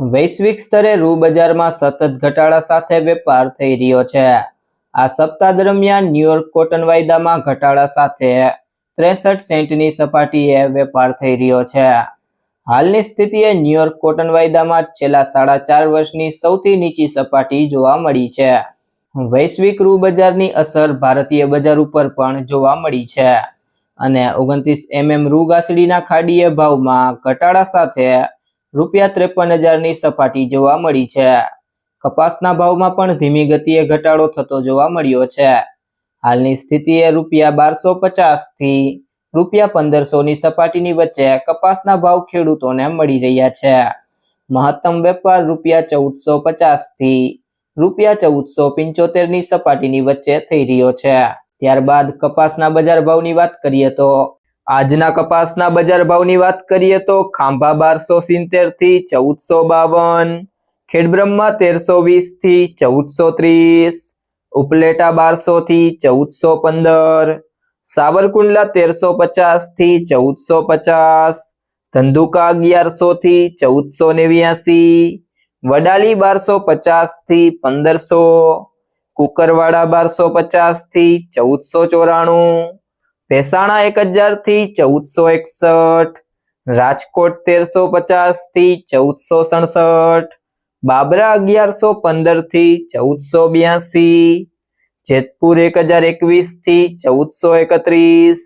વૈશ્વિક સ્તરે રૂ બજારમાં સતત ઘટાડા સાથે વેપાર થઈ રહ્યો છે. આ સપ્તાહ દરમિયાન ન્યુયોર્ક કોટન વાયદામાં ઘટાડા સાથે ત્રેસઠ સેન્ટની સપાટીએ વેપાર થઈ રહ્યો છે. હાલની સ્થિતિએ ન્યુયોર્ક કોટન વાયદામાં છેલ્લા સાડા ચાર વર્ષની સૌથી નીચી સપાટી જોવા મળી છે. વૈશ્વિક રૂ બજારની અસર ભારતીય બજાર ઉપર પણ જોવા મળી છે અને ઓગણત્રીસ એમએમ રૂ ગાસડીના ખાડીય ભાવમાં ઘટાડા સાથે રૂપિયા ત્રેપન હજારની સપાટી જોવા મળી છે. કપાસના ભાવમાં પણ ધીમી ગતિએ ઘટાડો થતો જોવા મળ્યો છે. હાલની સ્થિતિએ રૂપિયા બારસો પચાસથી રૂપિયા પંદરસો ની સપાટીની વચ્ચે કપાસના ભાવ ખેડૂતોને મળી રહ્યા છે. મહત્તમ વેપાર રૂપિયા ચૌદસો પચાસથી રૂપિયા ચૌદસો પંચોતેરની સપાટીની વચ્ચે થઈ રહ્યો છે. ત્યારબાદ કપાસના બજાર ભાવની વાત કરીએ તો આજના કપાસના બજાર ભાવની વાત કરીએ તો ખાંભા બારસો સિત્તેરથી ચૌદસો બાવન ખેડબ્રહ્મા તેરસો વીસથી ચૌદસો ત્રીસ, ઉપલેટા બારસો થી ચૌદસો પંદર, સાવરકુંડલા તેરસો પચાસથી ચૌદસો પચાસ, ધંધુકા અગિયારસો થી ચૌદસો નેવ્યાસી, વડાલી બારસો પચાસથી પંદરસો, કુકરવાડા બારસો પચાસથી ચૌદસો ચોરાણું ભેસાણા એક હજારથી ચૌદસો એકસઠ, રાજકોટ તેરસો પચાસથી ચૌદસો સડસઠ, બાબરા અગિયારસો પંદરથી ચૌદસો બ્યાસી, જેતપુર એક હજાર એકવીસથી ચૌદસો એકત્રીસ,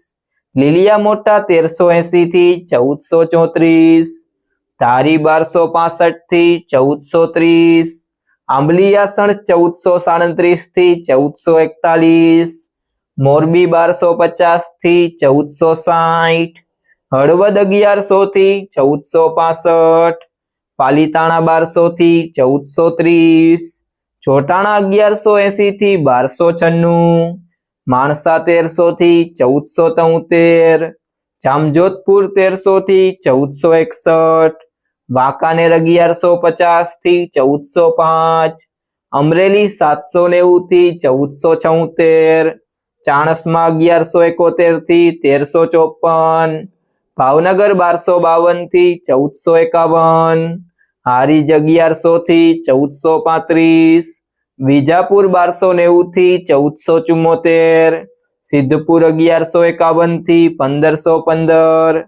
લીલિયા મોટા તેરસો એસી થી ચૌદસો ચોત્રીસ, ધારી બારસો પાસઠથી ચૌદસો ત્રીસ આંબલીયાસણ ચૌદસો સાડત્રીસથી ચૌદસો એકતાલીસ મોરબી બારસો પચાસથી ચૌદસો સાઠ હળવદ અગિયારસો થી ચૌદસો પાસઠ, પાલીતાણા બારસો થી ચૌદસો ત્રીસ, ચોટાણા અગિયારસો એસી થી બારસો છન્નું, માણસા તેરસો થી ચૌદસો તોતેર, જામજોધપુર તેરસો થી ચૌદસો એકસઠ, વાંકાનેર અગિયારસો પચાસથી ચૌદસો પાંચ, અમરેલી સાતસો નેવું થી ચૌદસો છોતેર ચાણસમાં અગિયારસો એકોતેરથી તેરસો ચોપન. ભાવનગર બારસો બાવનથી ચૌદસો એકાવન. હારીજ અગિયારસો થી ચૌદસો પાંત્રીસ. વિજાપુર બારસો નેવું થી ચૌદસો ચુમ્મોતેર. સિદ્ધપુર અગિયારસો એકાવનથી પંદરસો પંદર.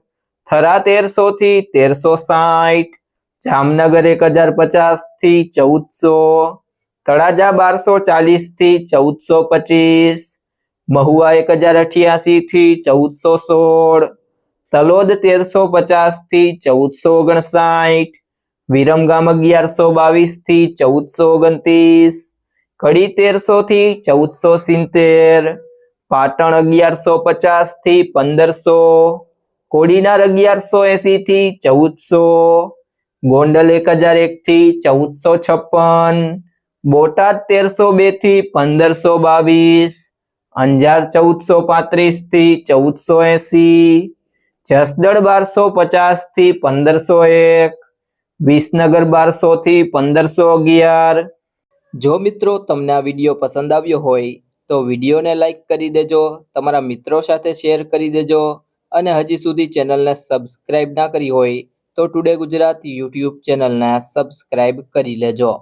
થરા તેરસો થી તેરસો સાઠ. જામનગર એક હજાર પચાસથી ચૌદસો. તળાજા બારસો ચાલીસથી ચૌદસો પચીસ. મહુવા એક હજાર અઠ્યાસી થી ચૌદસો સોળ, તલોદ તેરસો પચાસથી ચૌદસો ઓગણસાઠ, વિરમગામ અગિયારસો બાવીસથી ચૌદસો ઓગણત્રીસ, કડી તેરસો થી ચૌદસો સિત્તેર, પાટણ અગિયારસો પચાસથી પંદરસો, કોડીનાર અગિયારસો એસી થી ચૌદસો, ગોંડલ એક હજાર એક થી ચૌદસો છપ્પન, બોટાદ તેરસો બેથી પંદરસો બાવીસ અંજાર ચૌદસો પાંત્રીસથી ચૌદસો એસી જસદળ બારસો પચાસથી પંદરસો એક, વિસનગર બારસો થી પંદરસો અગિયાર. જો મિત્રો તમને આ વીડિયો પસંદ આવ્યો હોય, તો વિડીયોને લાઈક કરી દેજો, તમારા મિત્રો સાથે શેર કરી દેજો, અને હજી સુધી ચેનલને સબસ્ક્રાઇબ ના કરી હોય, તો ટુડે ગુજરાત યુટ્યુબ ચેનલને સબસ્ક્રાઇબ કરી લેજો.